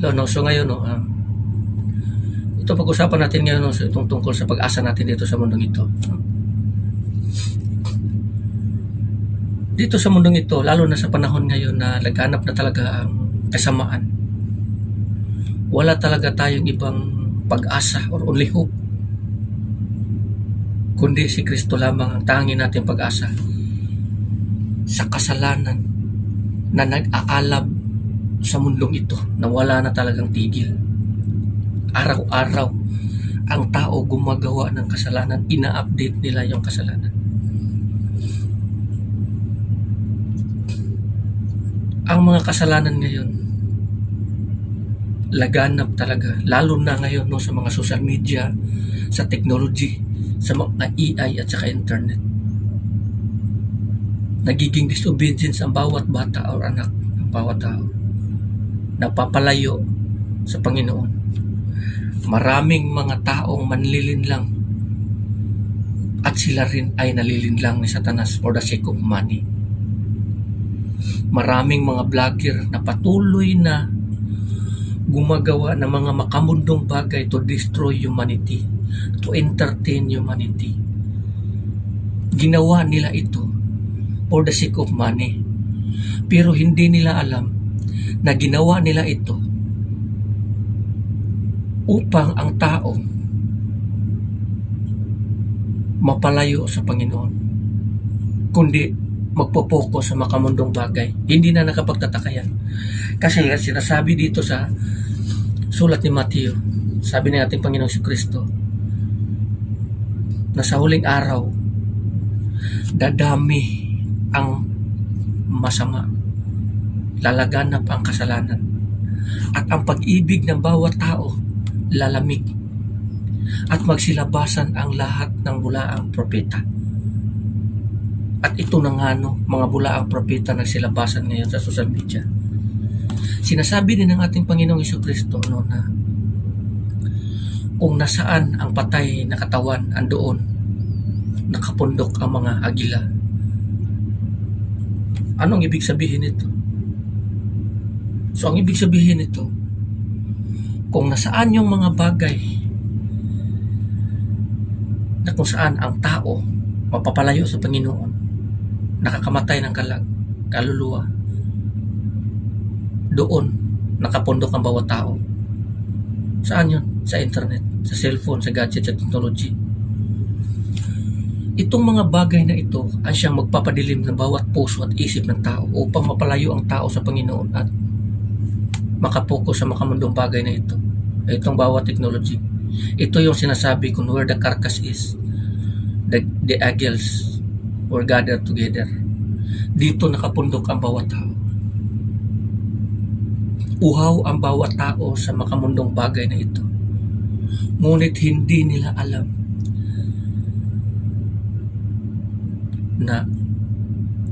No, no, so ngayon, no, um, ito pag-usapan natin ngayon no, so itong tungkol sa pag-asa natin dito sa mundong ito. Dito sa mundong ito, lalo na sa panahon ngayon na laganap na talaga ang kasamaan, wala talaga tayong ibang pag-asa or only hope kundi si Kristo lamang ang tangi nating pag-asa sa kasalanan na nag-aalab sa mundong ito na wala na talagang tigil. Araw-araw, ang tao gumagawa ng kasalanan, ina-update nila yung kasalanan. Ang mga kasalanan ngayon, laganap talaga, lalo na ngayon no, sa mga social media, sa technology, sa mga AI at saka internet. Nagiging disobedience ang bawat bata o anak ng bawat tao. Napapalayo sa Panginoon. Maraming mga taong manlilinlang at sila rin ay nalilinlang ni Satanas for the sake of money. Maraming mga vlogger na patuloy na gumagawa ng mga makamundong bagay to destroy humanity, to entertain humanity. Ginawa nila ito for the sake of money. Pero hindi nila alam na ginawa nila ito upang ang tao mapalayo sa Panginoon. Kundi magpopokus sa makamundong bagay. Hindi na nakapagtataka yan. Kasi sinasabi dito sa sulat ni Matthew, sabi ng ating Panginoong si Kristo, na sa huling araw, dadami ang masama, lalaganap ang kasalanan, at ang pag-ibig ng bawat tao lalamig, at magsilabasan ang lahat ng bulaang propeta. At ito na nga no, mga bulaang propeta nagsilabasan ngayon sa social media. Sinasabi din ng ating Panginoong Iso Kristo no, na kung nasaan ang patay na katawan andoon, nakapundok ang mga agila. Anong ibig sabihin nito? So ang ibig sabihin nito, kung nasaan yung mga bagay na kung saan ang tao mapapalayo sa Panginoon, nakakamatay ng kalag, kaluluwa, doon nakapundok ang bawat tao. Saan yun? Sa internet, sa cellphone, sa gadget, sa technology. Itong mga bagay na ito ang siyang magpapadilim ng bawat puso at isip ng tao upang mapalayo ang tao sa Panginoon at makapokus sa makamundong bagay na ito. Itong bawat technology. Ito yung sinasabi kung where the carcass is, the, the eagles were gathered together. Dito nakapundok ang bawat tao. Uhaw ang bawat tao sa makamundong bagay na ito. Ngunit hindi nila alam na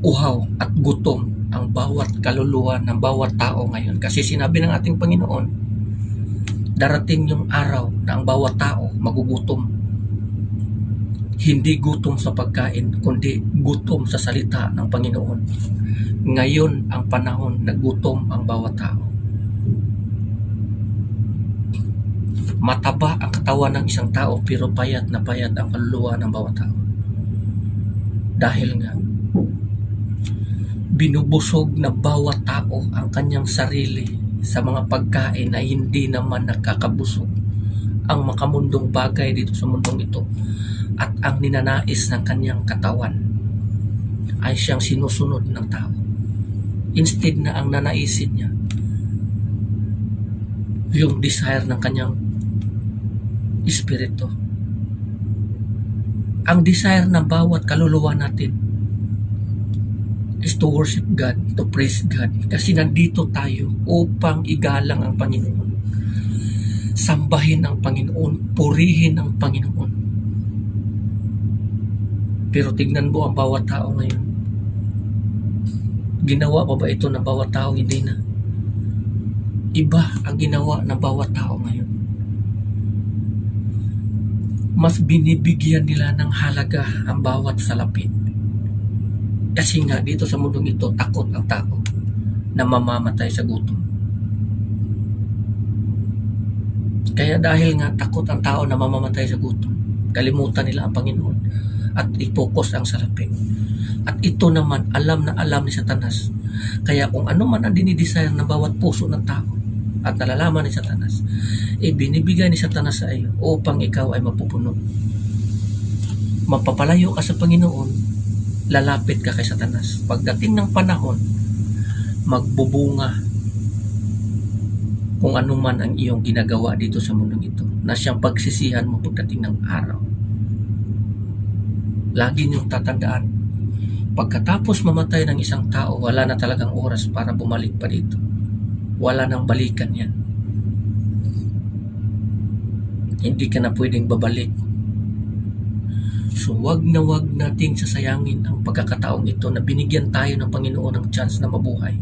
uhaw at gutom ang bawat kaluluwa ng bawat tao ngayon. Kasi sinabi ng ating Panginoon, darating yung araw na ang bawat tao magugutom. Hindi gutom sa pagkain, kundi gutom sa salita ng Panginoon. Ngayon ang panahon na gutom ang bawat tao. Mataba ang katawan ng isang tao pero payat na payat ang kaluluwa ng bawat tao. Dahil nga, binubusog ng bawat tao ang kanyang sarili sa mga pagkain na hindi naman nakakabusog ang makamundong bagay dito sa mundong ito at ang ninanais ng kanyang katawan ay siyang sinusunod ng tao. Instead na ang nanaisin niya yung desire ng kanyang espiritu. Ang desire ng bawat kaluluwa natin is to worship God, to praise God. Kasi nandito tayo upang igalang ang Panginoon. Sambahin ang Panginoon, purihin ang Panginoon. Pero tignan mo ang bawat tao ngayon. Ginawa pa ba ito ng bawat tao? Hindi na. Iba ang ginawa ng bawat tao ngayon. Mas binibigyan nila ng halaga ang bawat salapi. Kasi nga dito sa mundong ito, takot ang tao na mamamatay sa gutom. Kaya dahil nga takot ang tao na mamamatay sa gutom, kalimutan nila ang Panginoon at i-focus ang salapi. At ito naman, alam na alam ni Satanas. Kaya kung ano man ang dinidesire ng bawat puso ng tao at nalalaman ni Satanas, eh binibigay ni Satanas sa iyo upang ikaw ay mapupuno. Mapapalayo ka sa Panginoon, lalapit ka kay Satanas. Pagdating ng panahon, magbubunga kung ano man ang iyong ginagawa dito sa mundong ito na siyang pagsisihan mo pagdating ng araw. Lagi niyong tatandaan, pagkatapos mamatay ng isang tao, wala na talagang oras para bumalik pa dito. Wala nang balikan yan. Hindi ka na pwedeng babalik. So wag na wag nating sasayangin ang pagkakataong ito na binigyan tayo ng Panginoon ng chance na mabuhay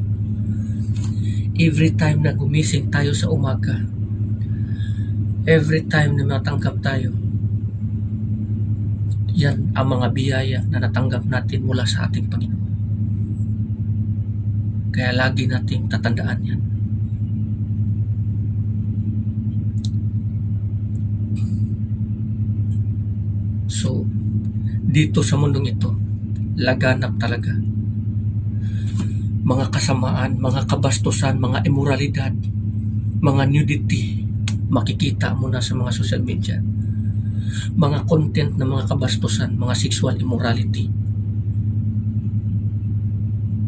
every time na gumising tayo sa umaga, every time na natanggap tayo, yan ang mga biyaya na natanggap natin mula sa ating Panginoon. Kaya lagi nating tatandaan yan. So, dito sa mundong ito, laganap talaga mga kasamaan, mga kabastusan, mga immoralidad, mga nudity, makikita mo na sa mga social media. Mga content na mga kabastusan, mga sexual immorality,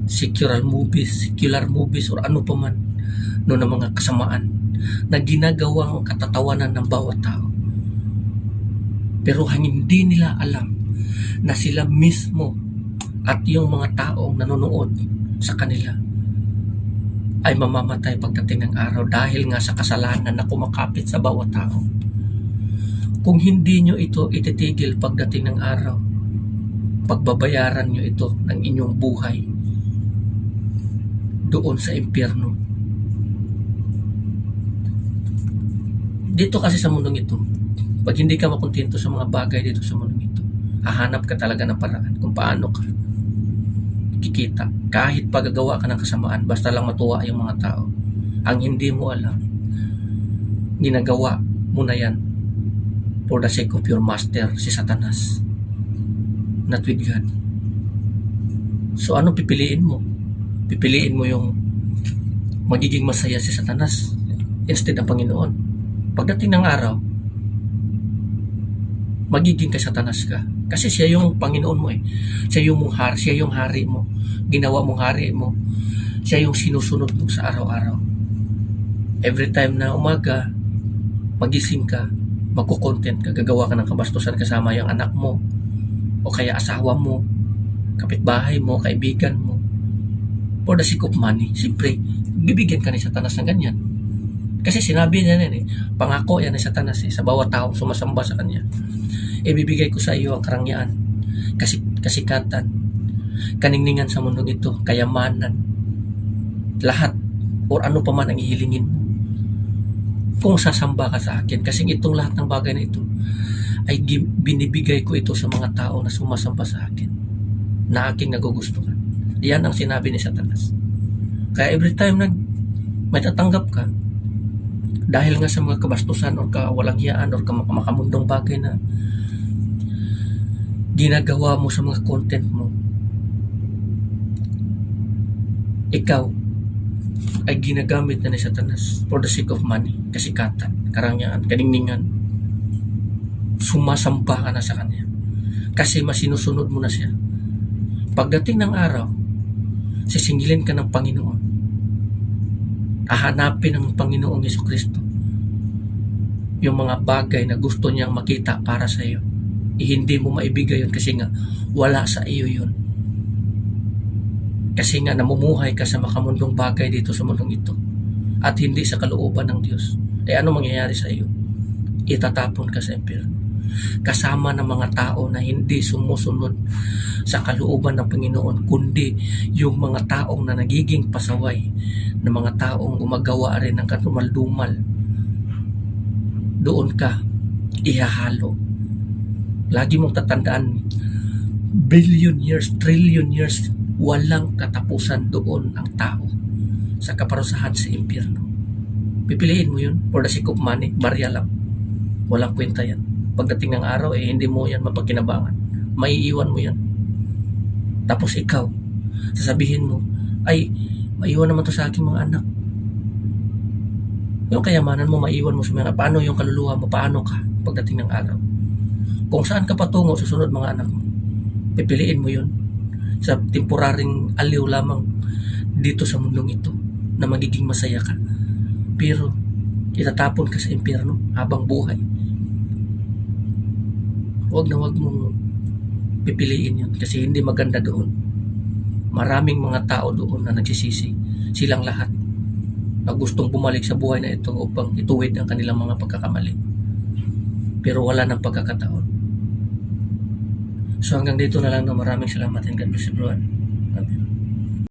secular movies, secular movies, or ano pa no na mga kasamaan na ginagawang katatawanan ng bawat tao. Pero hindi nila alam na sila mismo at yung mga taong nanonood sa kanila ay mamamatay pagdating ng araw dahil nga sa kasalanan na kumakapit sa bawat tao. Kung hindi nyo ito ititigil pagdating ng araw, pagbabayaran nyo ito ng inyong buhay doon sa impyerno. Dito kasi sa mundong ito, pag hindi ka makontento sa mga bagay dito sa mundong ito, hahanap ka talaga ng paraan kung paano ka kikita. Kahit pagagawa ka ng kasamaan, basta lang matuwa yung mga tao. Ang hindi mo alam, ginagawa mo na yan for the sake of your master, si Satanas. Not with God. So ano pipiliin mo? Pipiliin mo yung magiging masaya si Satanas instead ng Panginoon. Pagdating ng araw, magiging kay Satanas ka. Kasi siya yung Panginoon mo eh. Siya yung mong hari, siya yung hari mo. Ginawa mong hari mo. Siya yung sinusunod mo sa araw-araw. Every time na umaga, magising ka, magkukontent ka, gagawa ka ng kabastusan kasama yung anak mo, o kaya asawa mo, kapitbahay mo, kaibigan mo, for the sake of money, siyempre, bibigyan ka ni Satanas ng ganyan. Kasi sinabi niya yan eh, pangako yan ni Satanas eh, sa bawat taong sumasamba sa kanya ibibigay ko sa iyo ang karangyaan, kasi, kasikatan, kaningningan sa mundo ito, kayamanan, lahat, or ano pa man ang ihilingin mo. Kung sasamba ka sa akin, kasi itong lahat ng bagay na ito, ay binibigay ko ito sa mga tao na sumasamba sa akin, na aking nagugustuhan. Yan ang sinabi ni Satanas. Kaya every time na may tatanggap ka, dahil nga sa mga kabastusan o kawalang hiyaan o makamundong bagay na ginagawa mo sa mga content mo, ikaw ay ginagamit na ni Satanas for the sake of money, kasikatan, karangyaan, kaningningan. Sumasamba ka na sa kanya. Kasi masinusunod mo na siya. Pagdating ng araw, sisingilin ka ng Panginoon. Hahanapin ng Panginoong Yeso Kristo yung mga bagay na gusto niyang makita para sa iyo hindi mo maibigay yun kasi nga wala sa iyo yun. Kasi nga namumuhay ka sa makamundong bagay dito sa mundong ito at hindi sa kalooban ng Diyos. Eh ano mangyayari sa iyo? Itatapon ka sa impyerno. Kasama ng mga tao na hindi sumusunod sa kalooban ng Panginoon, kundi yung mga taong na nagiging pasaway, na mga taong gumagawa rin ng katumal-dumal. Doon ka ihahalo Lagi mong tatandaan, billion years, trillion years, walang katapusan doon ang tao sa kaparusahan sa impyerno. Pipiliin mo yun for the sake of money, barya lang. Walang kwenta yan. Pagdating ng araw, eh, hindi mo yan mapagkinabangan. Maiiwan mo yan. Tapos ikaw, sasabihin mo, ay, maiwan naman to sa aking mga anak. Yung kayamanan mo, maiwan mo sa mga, paano yung kaluluwa mo, paano ka pagdating ng araw. Kung saan ka patungo, susunod mga anak mo. Pipiliin mo yun sa temporaring aliw lamang dito sa mundong ito na magiging masaya ka. Pero itatapon ka sa impyerno habang buhay. Huwag na huwag mong pipiliin yun kasi hindi maganda doon. Maraming mga tao doon na nagsisisi. Silang lahat na gustong bumalik sa buhay na ito upang ituwid ang kanilang mga pagkakamali. Pero wala ng pagkakataon. So hanggang dito na lang na maraming salamat and God bless everyone. Amen.